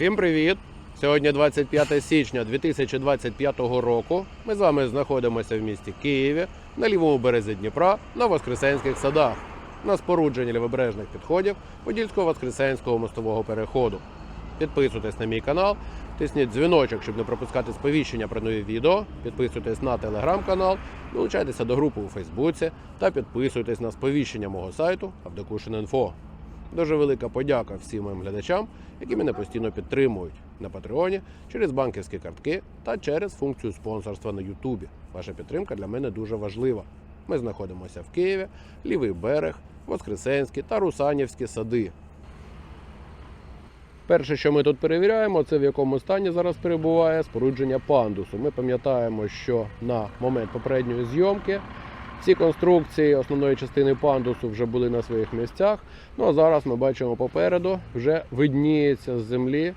Усім привіт! Сьогодні 25 січня 2025 року. Ми з вами знаходимося в місті Києві на лівому березі Дніпра на Воскресенських садах на спорудженні лівобережних підходів Подільсько-Воскресенського мостового переходу. Підписуйтесь на мій канал, тисніть дзвіночок, щоб не пропускати сповіщення про нові відео. Підписуйтесь на телеграм-канал, долучайтеся до групи у Фейсбуці та підписуйтесь на сповіщення мого сайту Авдокушин.Інфо. Дуже велика подяка всім моїм глядачам, які мене постійно підтримують на Патреоні через банківські картки та через функцію спонсорства на Ютубі. Ваша підтримка для мене дуже важлива. Ми знаходимося в Києві, Лівий берег, Воскресенські та Русанівські сади. Перше, що ми тут перевіряємо, це в якому стані зараз перебуває спорудження пандусу. Ми пам'ятаємо, що на момент попередньої зйомки всі конструкції основної частини пандусу вже були на своїх місцях. Ну а зараз ми бачимо попереду вже видніється з землі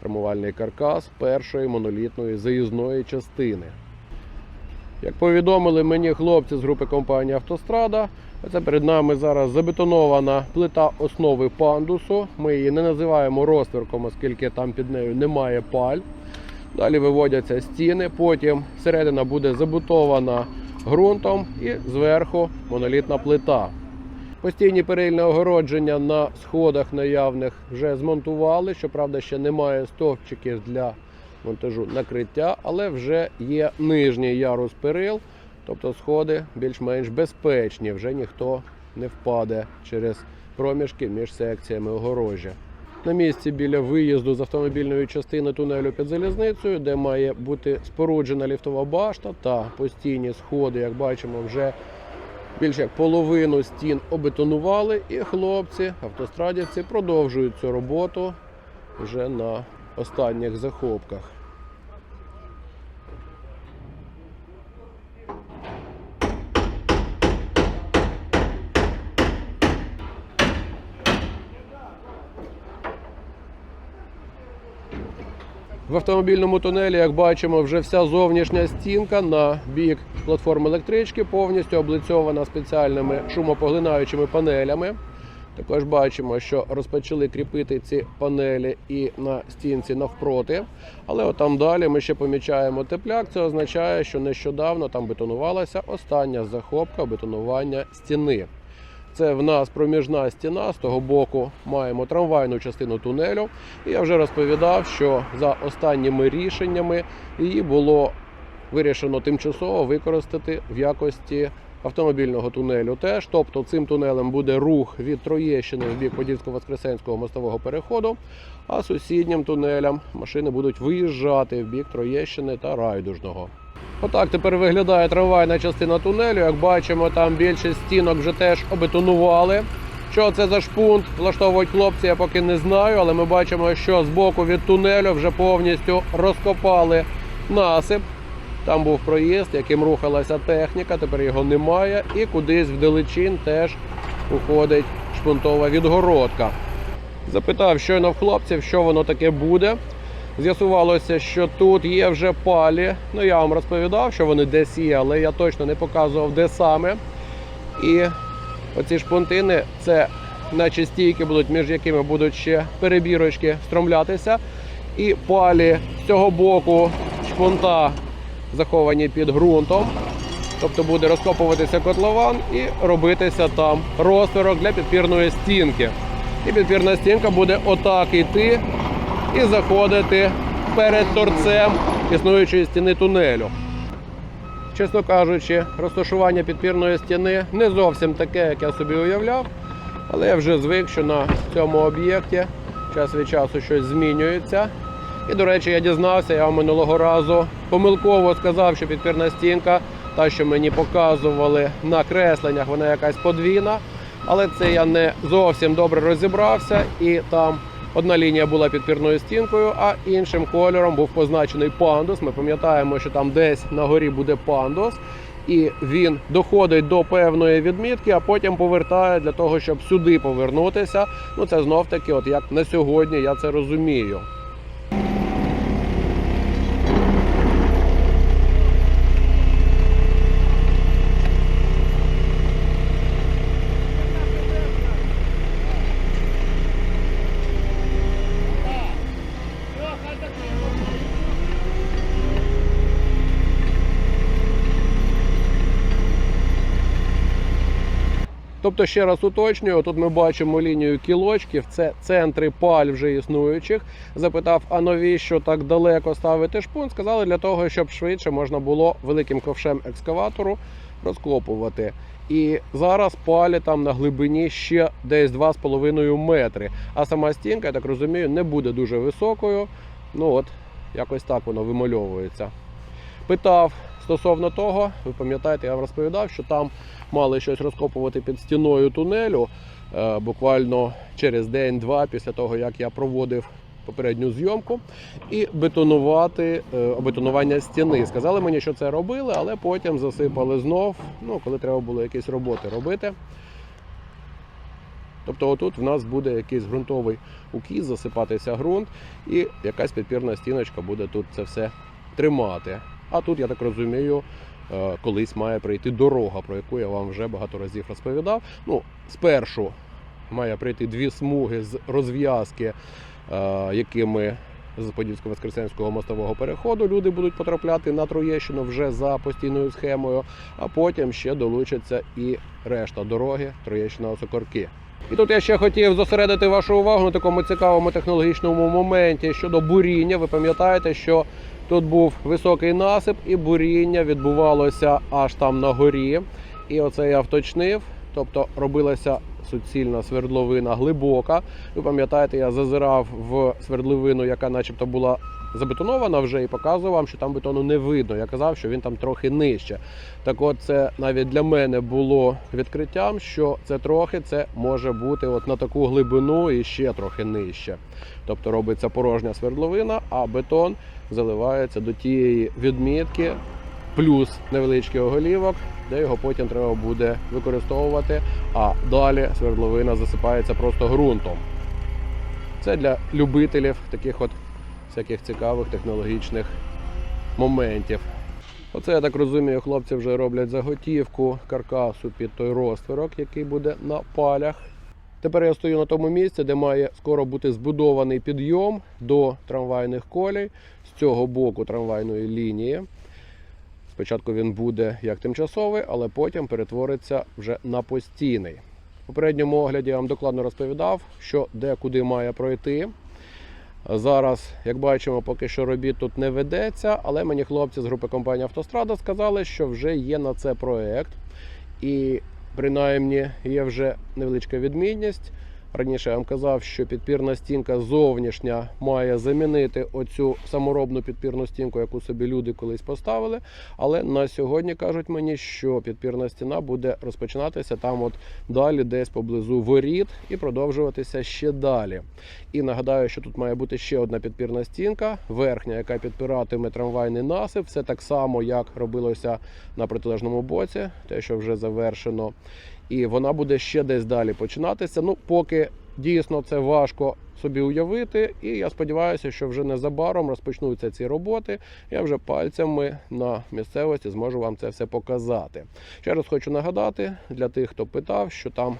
травмувальний каркас першої монолітної заїзної частини. Як повідомили мені хлопці з групи компанії Автострада, це перед нами зараз забетонована плита основи пандусу. Ми її не називаємо розтверком, оскільки там під нею немає паль. Далі виводяться стіни, потім середина буде забутована ґрунтом і зверху монолітна плита. Постійні перильне огородження на сходах наявних вже змонтували. Щоправда, ще немає стовпчиків для монтажу накриття, але вже є нижній ярус перил, тобто сходи більш-менш безпечні, вже ніхто не впаде через проміжки між секціями огорожі. На місці біля виїзду з автомобільної частини тунелю під залізницею, де має бути споруджена ліфтова башта та постійні сходи, як бачимо, вже більше як половину стін обетонували, і хлопці, автострадівці продовжують цю роботу вже на останніх захопках. В автомобільному тунелі, як бачимо, вже вся зовнішня стінка на бік платформи електрички повністю облицьована спеціальними шумопоглинаючими панелями. Також бачимо, що розпочали кріпити ці панелі і на стінці навпроти. Але от там далі ми ще помічаємо тепляк. Це означає, що нещодавно там бетонувалася остання захопка бетонування стіни. Це в нас проміжна стіна. З того боку маємо трамвайну частину тунелю. І я вже розповідав, що за останніми рішеннями її було вирішено тимчасово використати в якості автомобільного тунелю. Теж, тобто цим тунелем буде рух від Троєщини в бік Подільсько-Воскресенського мостового переходу, а сусіднім тунелям машини будуть виїжджати в бік Троєщини та Райдужного. Отак тепер виглядає трамвайна частина тунелю. Як бачимо, там більшість стінок вже теж обетонували. Що це за шпунт влаштовують хлопці, я поки не знаю, але ми бачимо, що з боку від тунелю вже повністю розкопали насип. Там був проїзд, яким рухалася техніка, тепер його немає. І кудись вдалечин теж уходить шпунтова відгородка. Запитав щойно в хлопців, що воно таке буде. З'ясувалося, що тут є вже палі. Ну я вам розповідав, що вони десь є, але я точно не показував, де саме. І оці шпунтини це наче стійки будуть, між якими будуть ще перебірочки стромлятися. І палі з цього боку шпунта заховані під ґрунтом. Тобто буде розкопуватися котлован і робитися там розтворок для підпірної стінки. І підпірна стінка буде отак йти і заходити перед торцем існуючої стіни тунелю. Чесно кажучи, розташування підпірної стіни не зовсім таке, як я собі уявляв, але я вже звик, що на цьому об'єкті час від часу щось змінюється. І, до речі, я дізнався, я минулого разу помилково сказав, що підпірна стінка, та, що мені показували на кресленнях, вона якась подвійна. Але це я не зовсім добре розібрався, і там одна лінія була під пірною стінкою, а іншим кольором був позначений пандус. Ми пам'ятаємо, що там десь на горі буде пандус, і він доходить до певної відмітки, а потім повертає для того, щоб сюди повернутися. Ну це знов таки, от як на сьогодні я це розумію. Тобто, ще раз уточнюю, тут ми бачимо лінію кілочків, це центри паль вже існуючих. Запитав, а навіщо так далеко ставити шпун? Сказали для того, щоб швидше можна було великим ковшем екскаватору розкопувати. І зараз палі там на глибині ще десь 2,5 метри. А сама стінка, я так розумію, не буде дуже високою. Ну от, якось так воно вимальовується. Питав стосовно того, ви пам'ятаєте, я вам розповідав, що там мали щось розкопувати під стіною тунелю е, буквально через день-два після того, як я проводив попередню зйомку, і бетонувати е, обетонування стіни. Сказали мені, що це робили, але потім засипали знов, ну, коли треба було якісь роботи робити. Тобто отут в нас буде якийсь ґрунтовий укіс, засипатися ґрунт, і якась підпірна стіночка буде тут це все тримати. А тут, я так розумію, е, колись має прийти дорога, про яку я вам вже багато разів розповідав. Ну, спершу має прийти дві смуги з розв'язки, е, якими з Подільсько-Воскресенського мостового переходу люди будуть потрапляти на Троєщину вже за постійною схемою, а потім ще долучаться і решта дороги Троєщина Осокорки. І тут я ще хотів зосередити вашу увагу на такому цікавому технологічному моменті щодо буріння. Ви пам'ятаєте, що тут був високий насип, і буріння відбувалося аж там на горі. І оце я вточнив, тобто робилася суцільна свердловина глибока. Ви пам'ятаєте, я зазирав в свердловину, яка начебто була забетонована вже, і показував вам, що там бетону не видно. Я казав, що він там трохи нижче. Так от це навіть для мене було відкриттям, що це трохи це може бути от на таку глибину і ще трохи нижче. Тобто робиться порожня свердловина, а бетон заливається до тієї відмітки, плюс невеличкий оголівок, де його потім треба буде використовувати. А далі свердловина засипається просто ґрунтом. Це для любителів таких от всяких цікавих технологічних моментів. Оце я так розумію, хлопці вже роблять заготівку каркасу під той розтворок, який буде на палях. Тепер я стою на тому місці, де має скоро бути збудований підйом до трамвайних колій з цього боку трамвайної лінії. Спочатку він буде як тимчасовий, але потім перетвориться вже на постійний. В попередньому огляді я вам докладно розповідав, що де куди має пройти. Зараз, як бачимо, поки що робіт тут не ведеться, але мені хлопці з групи компанії Автострада сказали, що вже є на це проект. І принаймні є вже невеличка відмінність. Раніше я вам казав, що підпірна стінка зовнішня має замінити оцю саморобну підпірну стінку, яку собі люди колись поставили. Але на сьогодні кажуть мені, що підпірна стіна буде розпочинатися там, от далі, десь поблизу воріт, і продовжуватися ще далі. І нагадаю, що тут має бути ще одна підпірна стінка, верхня, яка підпиратиме трамвайний насип. Все так само, як робилося на протилежному боці, те, що вже завершено. І вона буде ще десь далі починатися. Ну, поки дійсно це важко собі уявити. І я сподіваюся, що вже незабаром розпочнуться ці роботи. Я вже пальцями на місцевості зможу вам це все показати. Ще раз хочу нагадати для тих, хто питав, що там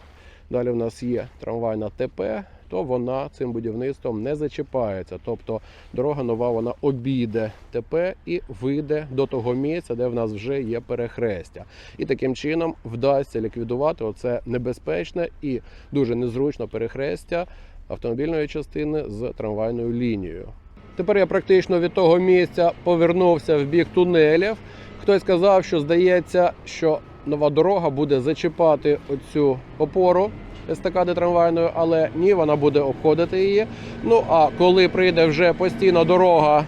далі в нас є трамвайна ТП. То вона цим будівництвом не зачіпається. Тобто дорога нова вона обійде ТП і вийде до того місця, де в нас вже є перехрестя. І таким чином вдасться ліквідувати оце небезпечне і дуже незручне перехрестя автомобільної частини з трамвайною лінією. Тепер я практично від того місця повернувся в бік тунелів. Хтось сказав, що здається, що нова дорога буде зачіпати оцю опору естакади трамвайної, але ні, вона буде обходити її. Ну а коли прийде вже постійна дорога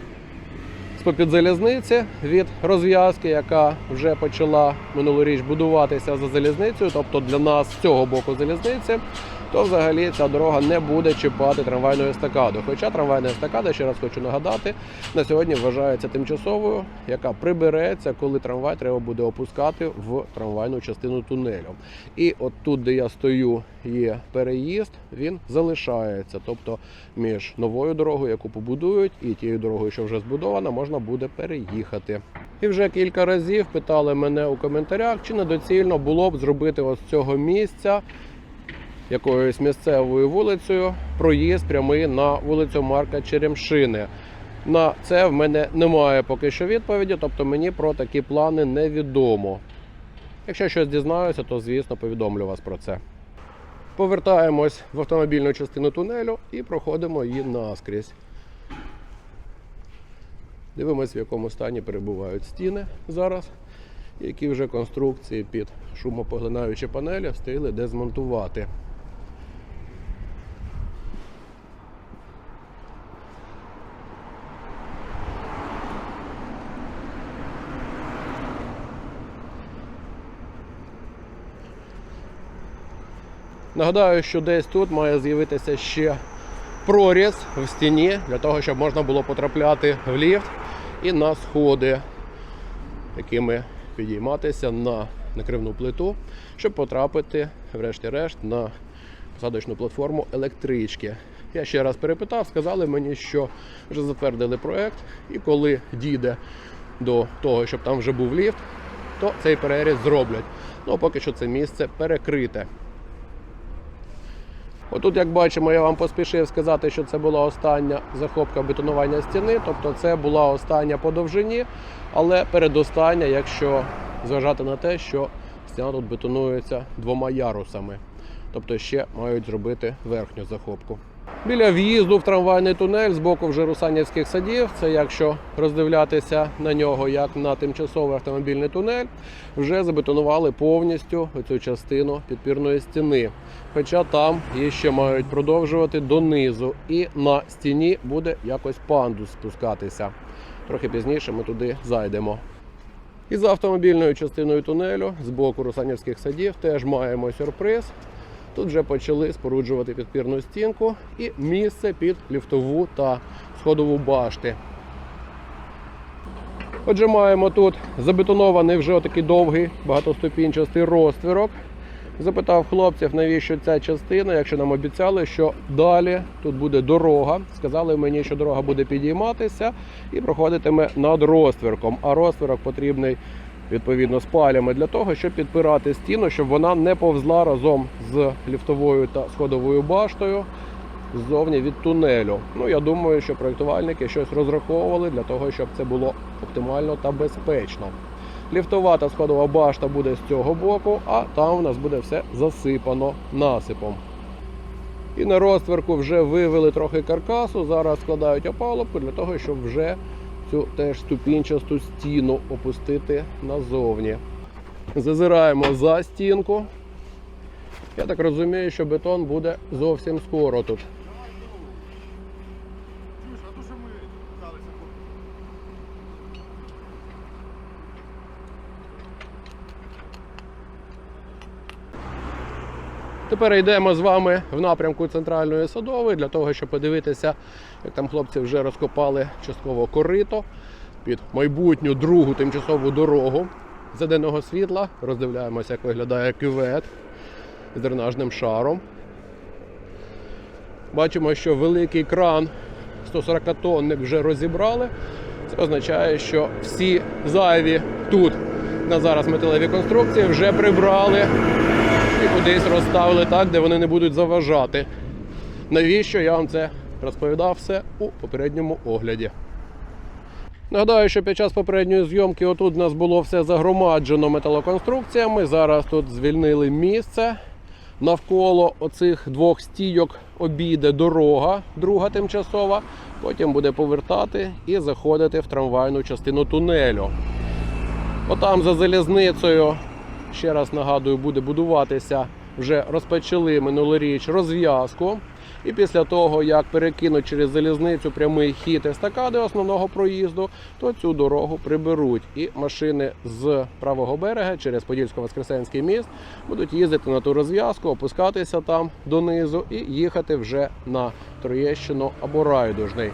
з-попід залізниці від розв'язки, яка вже почала минулоріч будуватися за залізницею, тобто для нас з цього боку залізниці, то взагалі ця дорога не буде чіпати трамвайну естакаду. Хоча трамвайна естакада, ще раз хочу нагадати, на сьогодні вважається тимчасовою, яка прибереться, коли трамвай треба буде опускати в трамвайну частину тунелю. І от тут, де я стою, є переїзд, він залишається. Тобто між новою дорогою, яку побудують, і тією дорогою, що вже збудована, можна буде переїхати. І вже кілька разів питали мене у коментарях, чи недоцільно було б зробити ось цього місця якоюсь місцевою вулицею проїзд прямий на вулицю Марка Черемшини. На це в мене немає поки що відповіді, тобто мені про такі плани невідомо. Якщо щось дізнаюся, то звісно повідомлю вас про це. Повертаємось в автомобільну частину тунелю і проходимо її наскрізь. Дивимось, в якому стані перебувають стіни зараз, які вже конструкції під шумопоглинаючі панелі встигли дезмонтувати. Нагадаю, що десь тут має з'явитися ще проріз в стіні для того, щоб можна було потрапляти в ліфт і на сходи, якими підійматися на накривну плиту, щоб потрапити, врешті-решт, на посадочну платформу електрички. Я ще раз перепитав, сказали мені, що вже затвердили проект, і коли дійде до того, щоб там вже був ліфт, то цей переріз зроблять. Ну, а поки що це місце перекрите. Отут, як бачимо, я вам поспішив сказати, що це була остання захопка бетонування стіни, тобто це була остання по довжині, але передостання, якщо зважати на те, що стіна тут бетонується двома ярусами. Тобто ще мають зробити верхню захопку. Біля в'їзду в трамвайний тунель з боку вже Русанівських садів, це якщо роздивлятися на нього як на тимчасовий автомобільний тунель, вже забетонували повністю цю частину підпірної стіни. Хоча там її ще мають продовжувати донизу, і на стіні буде якось пандус спускатися. Трохи пізніше ми туди зайдемо. І за автомобільною частиною тунелю з боку Русанівських садів теж маємо сюрприз. Тут вже почали споруджувати підпірну стінку і місце під ліфтову та сходову башти. Отже, маємо тут забетонований вже отакий довгий багатоступінчастий розтвірок. Запитав хлопців, навіщо ця частина, якщо нам обіцяли, що далі тут буде дорога. Сказали мені, що дорога буде підійматися і проходитиме над розтвірком. А розтвірок потрібний відповідно з палями для того, щоб підпирати стіну, щоб вона не повзла разом з ліфтовою та сходовою баштою ззовні від тунелю. Ну я думаю, що проєктувальники щось розраховували для того, щоб це було оптимально та безпечно. Ліфтова та сходова башта буде з цього боку, а там у нас буде все засипано насипом. І на розтверку вже вивели трохи каркасу. Зараз складають опалубку для того, щоб вже цю теж ступінчасту стіну опустити назовні. Зазираємо за стінку. Я так розумію, що бетон буде зовсім скоро тут. Чуєш, а то що ми пхалися по Тепер йдемо з вами в напрямку центральної садової для того, щоб подивитися, як там хлопці вже розкопали частково корито під майбутню другу тимчасову дорогу з денного світла. Роздивляємося, як виглядає кювет з дренажним шаром. Бачимо, що великий кран 140 тонник вже розібрали. Це означає, що всі зайві тут на зараз металеві конструкції вже прибрали кудись розставили так, де вони не будуть заважати. Навіщо я вам це розповідав все у попередньому огляді. Нагадаю, що під час попередньої зйомки отут у нас було все загромаджено металоконструкціями. Зараз тут звільнили місце. Навколо оцих двох стійок обійде дорога, друга тимчасова. Потім буде повертати і заходити в трамвайну частину тунелю. Отам за залізницею, ще раз нагадую, буде будуватися. Вже розпочали минулоріч розв'язку. І після того, як перекинуть через залізницю прямий хід естакади основного проїзду, то цю дорогу приберуть. І машини з правого берега через Подільсько-Воскресенський міст будуть їздити на ту розв'язку, опускатися там донизу і їхати вже на Троєщину або Райдужний.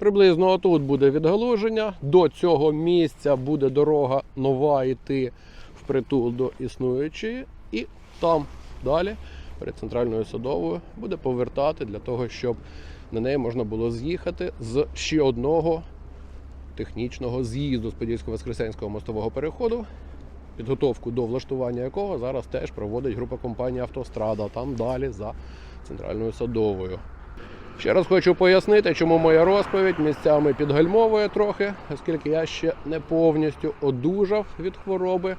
Приблизно отут буде відгалуження. До цього місця буде дорога нова йти впритул до існуючої, і там далі, перед центральною садовою, буде повертати для того, щоб на неї можна було з'їхати з ще одного технічного з'їзду з Подільсько-Воскресенського мостового переходу. Підготовку до влаштування якого зараз теж проводить група компанії Автострада, там далі за центральною садовою. Ще раз хочу пояснити, чому моя розповідь місцями підгальмовує трохи, оскільки я ще не повністю одужав від хвороби.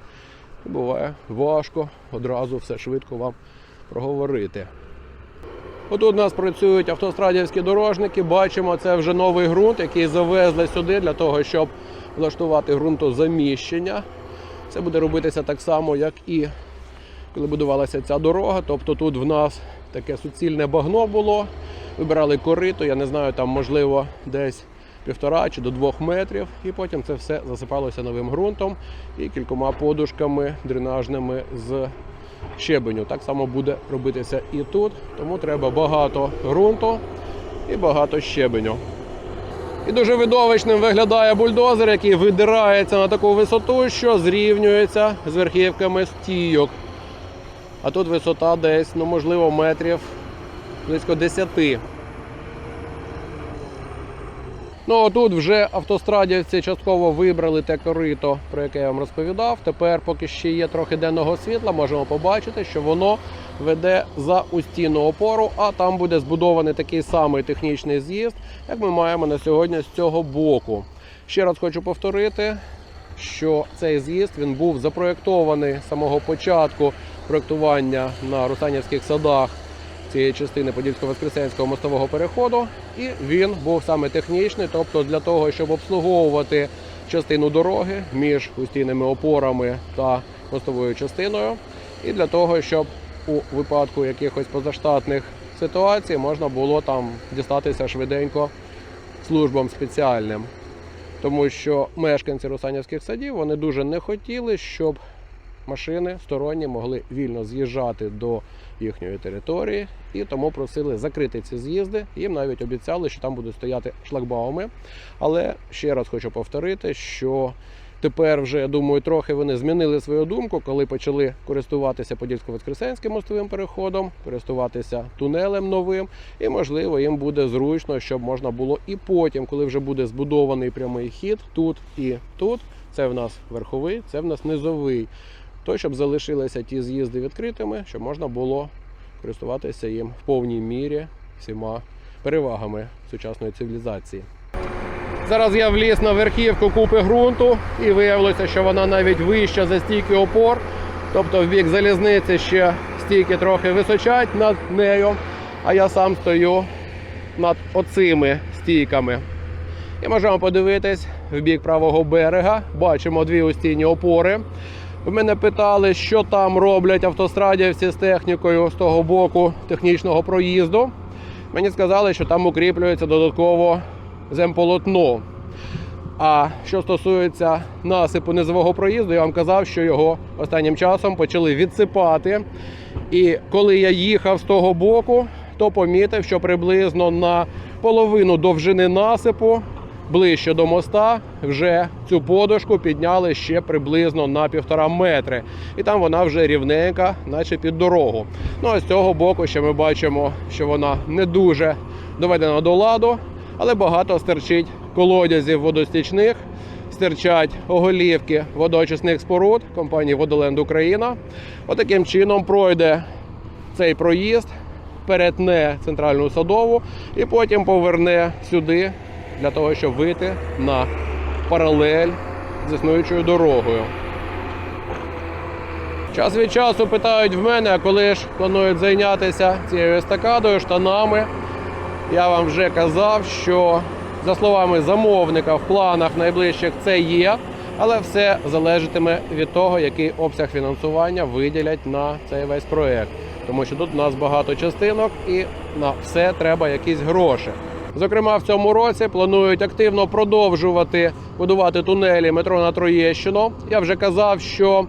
Буває важко одразу все швидко вам проговорити. Отут у нас працюють автострадівські дорожники. Бачимо, це вже новий ґрунт, який завезли сюди для того, щоб влаштувати ґрунтозаміщення. Це буде робитися так само, як і коли будувалася ця дорога. Тобто тут в нас таке суцільне багно було. Вибирали корито, я не знаю, там можливо десь півтора чи до двох метрів, і потім це все засипалося новим ґрунтом і кількома подушками дренажними з щебеню. Так само буде робитися і тут, тому треба багато ґрунту і багато щебеню. І дуже видовищним виглядає бульдозер, який видирається на таку висоту, що зрівнюється з верхівками стійок. А тут висота десь, ну можливо, метрів близько 10. Ну тут вже автострадівці частково вибрали те корито, про яке я вам розповідав. Тепер, поки ще є трохи денного світла, можемо побачити, що воно веде за устійну опору, а там буде збудований такий самий технічний з'їзд, як ми маємо на сьогодні з цього боку. Ще раз хочу повторити, що цей з'їзд він був запроєктований з самого початку проєктування на Русанівських садах цієї частини Подільсько-Воскресенського мостового переходу, і він був саме технічний, тобто для того, щоб обслуговувати частину дороги між устійними опорами та мостовою частиною, і для того, щоб у випадку якихось позаштатних ситуацій можна було там дістатися швиденько службам спеціальним. Тому що мешканці Русанівських садів вони дуже не хотіли, щоб машини сторонні могли вільно з'їжджати до їхньої території, і тому просили закрити ці з'їзди. Їм навіть обіцяли, що там будуть стояти шлагбауми. Але ще раз хочу повторити, що тепер вже я думаю, трохи вони змінили свою думку, коли почали користуватися Подільсько-Воскресенським мостовим переходом, користуватися тунелем новим, і можливо їм буде зручно, щоб можна було і потім, коли вже буде збудований прямий хід тут і тут. Це в нас верховий, це в нас низовий. То, щоб залишилися ті з'їзди відкритими, щоб можна було користуватися їм в повній мірі всіма перевагами сучасної цивілізації. Зараз я вліз на верхівку купи ґрунту і виявилося, що вона навіть вища за стійки опор. Тобто в бік залізниці ще стійки трохи височать над нею, а я сам стою над оцими стійками. І можемо подивитись в бік правого берега. Бачимо дві устійні опори. В мене питали, що там роблять автострадівці з технікою з того боку технічного проїзду. Мені сказали, що там укріплюється додатково земполотно. А що стосується насипу низового проїзду, я вам казав, що його останнім часом почали відсипати. І коли я їхав з того боку, то помітив, що приблизно на половину довжини насипу ближче до моста вже цю подушку підняли ще приблизно на півтора метри. І там вона вже рівненька, наче під дорогу. Ну а з цього боку ще ми бачимо, що вона не дуже доведена до ладу, але багато стерчить колодязів водостічних. Стирчать оголівки водоочисних споруд компанії Водоленд Україна. Отаким чином пройде цей проїзд, перетне центральну садову і потім поверне сюди для того, щоб вийти на паралель з існуючою дорогою. Час від часу питають в мене, коли ж планують зайнятися цією естакадою, штанами. Я вам вже казав, що за словами замовника в планах найближчих це є, але все залежатиме від того, який обсяг фінансування виділять на цей весь проект. Тому що тут у нас багато частинок і на все треба якісь гроші. Зокрема, в цьому році планують активно продовжувати будувати тунелі метро на Троєщину. Я вже казав, що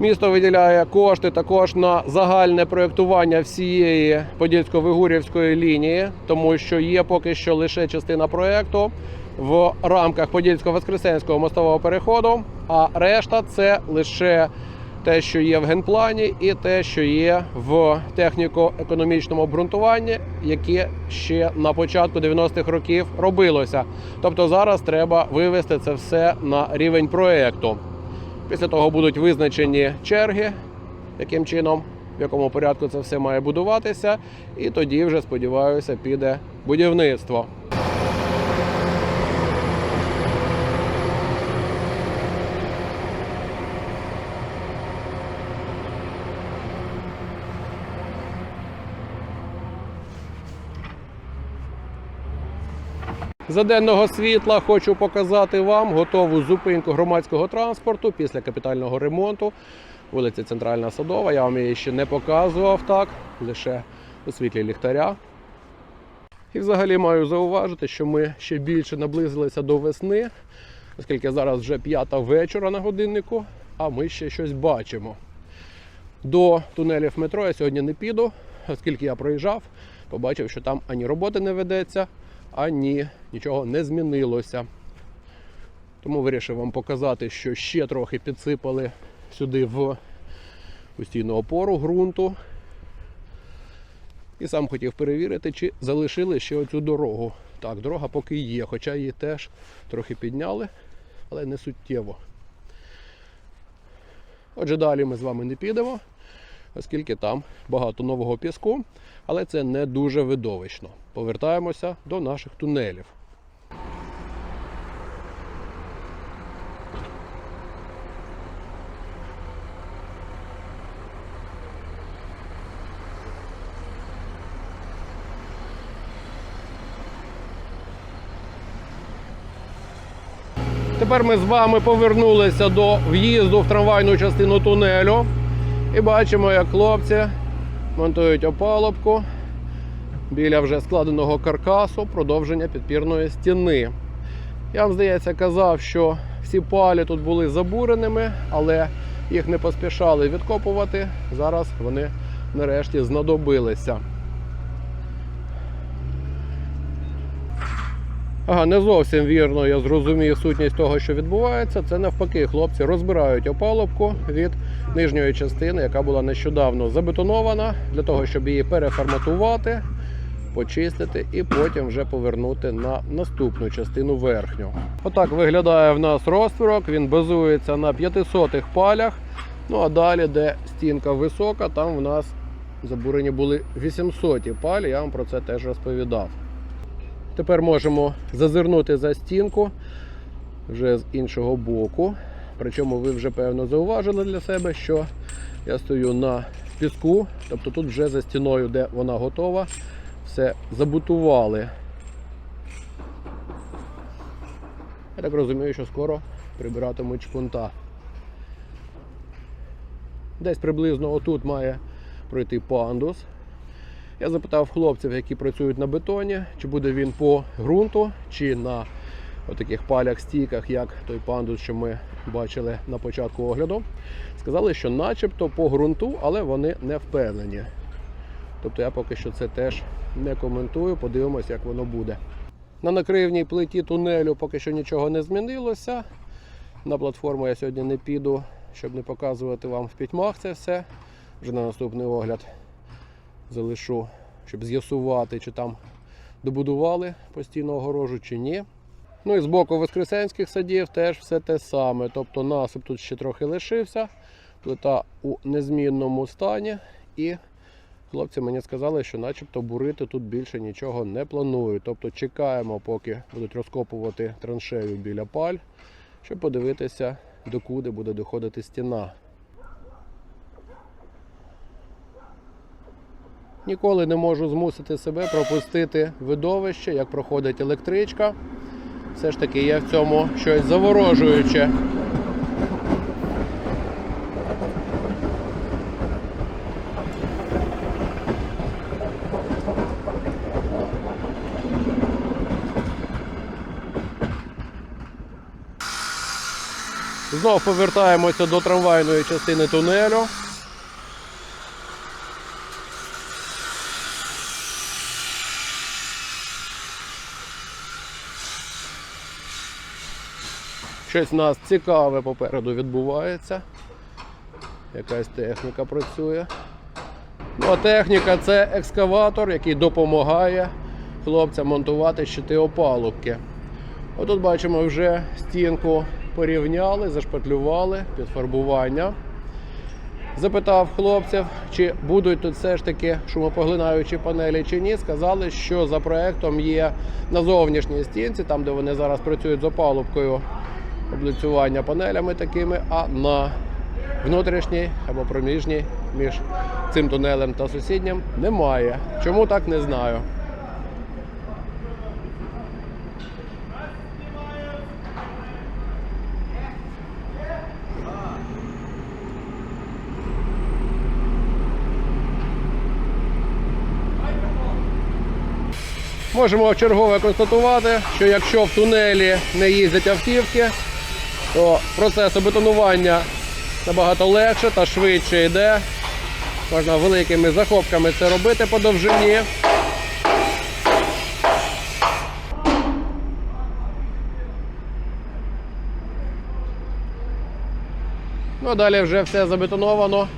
Місто виділяє кошти також на загальне проєктування всієї Подільсько-Вигурівської лінії, тому що є поки що лише частина проєкту в рамках Подільсько-Воскресенського мостового переходу, а решта це лише те, що є в генплані, і те, що є в техніко-економічному обґрунтуванні, яке ще на початку 90-х років робилося. Тобто зараз треба вивести це все на рівень проєкту. Після того будуть визначені черги, яким чином, в якому порядку це все має будуватися, і тоді вже сподіваюся, піде будівництво. За денного світла хочу показати вам готову зупинку громадського транспорту після капітального ремонту. Вулиця Центральна Садова. Я вам її ще не показував так, лише у світлі ліхтаря. І взагалі маю зауважити, що ми ще більше наблизилися до весни, оскільки зараз вже п'ята вечора на годиннику, а ми ще щось бачимо. До тунелів метро я сьогодні не піду, оскільки я проїжджав, побачив, що там ані роботи не ведеться, ані нічого не змінилося. Тому вирішив вам показати, що ще трохи підсипали сюди в постійну опору ґрунту. І сам хотів перевірити, чи залишили ще оцю дорогу. Так, дорога поки є, хоча її теж трохи підняли, але не суттєво. Отже, далі ми з вами не підемо, оскільки там багато нового піску, але це не дуже видовищно. Повертаємося до наших тунелів. Тепер ми з вами повернулися до в'їзду в трамвайну частину тунелю і бачимо, як хлопці монтують опалубку біля вже складеного каркасу продовження підпірної стіни. Я вам здається казав, що всі палі тут були забуреними, але їх не поспішали відкопувати. Зараз вони нарешті знадобилися. Ага, не зовсім вірно, я зрозумів сутність того, що відбувається. Це навпаки, хлопці розбирають опалубку від нижньої частини, яка була нещодавно забетонована, для того, щоб її переформатувати, почистити і потім вже повернути на наступну частину верхню. Отак виглядає в нас розтворок. Він базується на 500 палях. Ну а далі, де стінка висока, там в нас забурені були 800 палі. Я вам про це теж розповідав. Тепер можемо зазирнути за стінку вже з іншого боку. Причому ви вже певно зауважили для себе, що я стою на піску, тобто тут вже за стіною, де вона готова, все забутували. Я так розумію, що скоро прибиратимуть шпунта. Десь приблизно отут має пройти пандус. Я запитав хлопців, які працюють на бетоні, чи буде він по ґрунту, чи на таких палях-стійках, як той пандус, що ми бачили на початку огляду. Сказали, що начебто по ґрунту, але вони не впевнені. Тобто я поки що це теж не коментую, подивимось, як воно буде. На накривній плиті тунелю поки що нічого не змінилося. На платформу я сьогодні не піду, щоб не показувати вам в пітьмах це все. Вже на наступний огляд залишу, щоб з'ясувати, чи там добудували постійну огорожу, чи ні. Ну і з боку Воскресенських садів теж все те саме. Тобто насип тут ще трохи лишився, плита у незмінному стані. І хлопці мені сказали, що начебто бурити тут більше нічого не планують. Тобто чекаємо, поки будуть розкопувати траншею біля паль, щоб подивитися, докуди буде доходити стіна. Ніколи не можу змусити себе пропустити видовище, як проходить електричка. Все ж таки є в цьому щось заворожуюче. Знов повертаємося до трамвайної частини тунелю. Щось у нас цікаве попереду відбувається. Якась техніка працює. Ну, а техніка це екскаватор, який допомагає хлопцям монтувати щити опалубки. Отут бачимо вже стінку порівняли, зашпатлювали під фарбування. Запитав хлопців, чи будуть тут все ж таки шумопоглинаючі панелі чи ні. Сказали, що за проектом є на зовнішній стінці, там де вони зараз працюють з опалубкою, облицювання панелями такими, а на внутрішній або проміжній між цим тунелем та сусіднім немає. Чому так не знаю. Можемо вчергове констатувати, що якщо в тунелі не їздять автівки, то процес обетонування набагато легше та швидше йде. Можна великими захопками це робити по довжині. Ну, далі вже все забетоновано.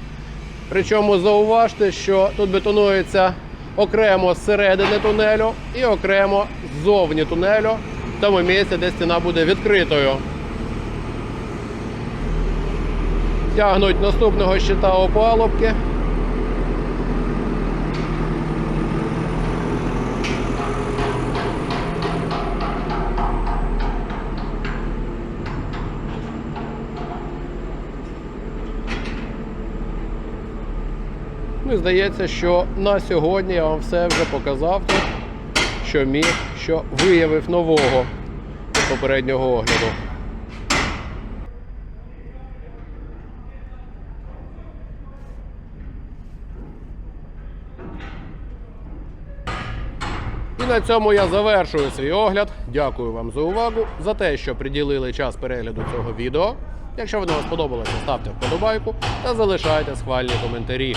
Причому зауважте, що тут бетонується окремо з середини тунелю і окремо ззовні тунелю, в тому місці, де стіна буде відкритою. Тягнуть наступного щита опалубки. Ну і здається, що на сьогодні я вам все вже показав що міг, що виявив нового попереднього огляду. І на цьому я завершую свій огляд. Дякую вам за увагу, за те, що приділили час перегляду цього відео. Якщо воно вам сподобалося, ставте вподобайку та залишайте схвальні коментарі.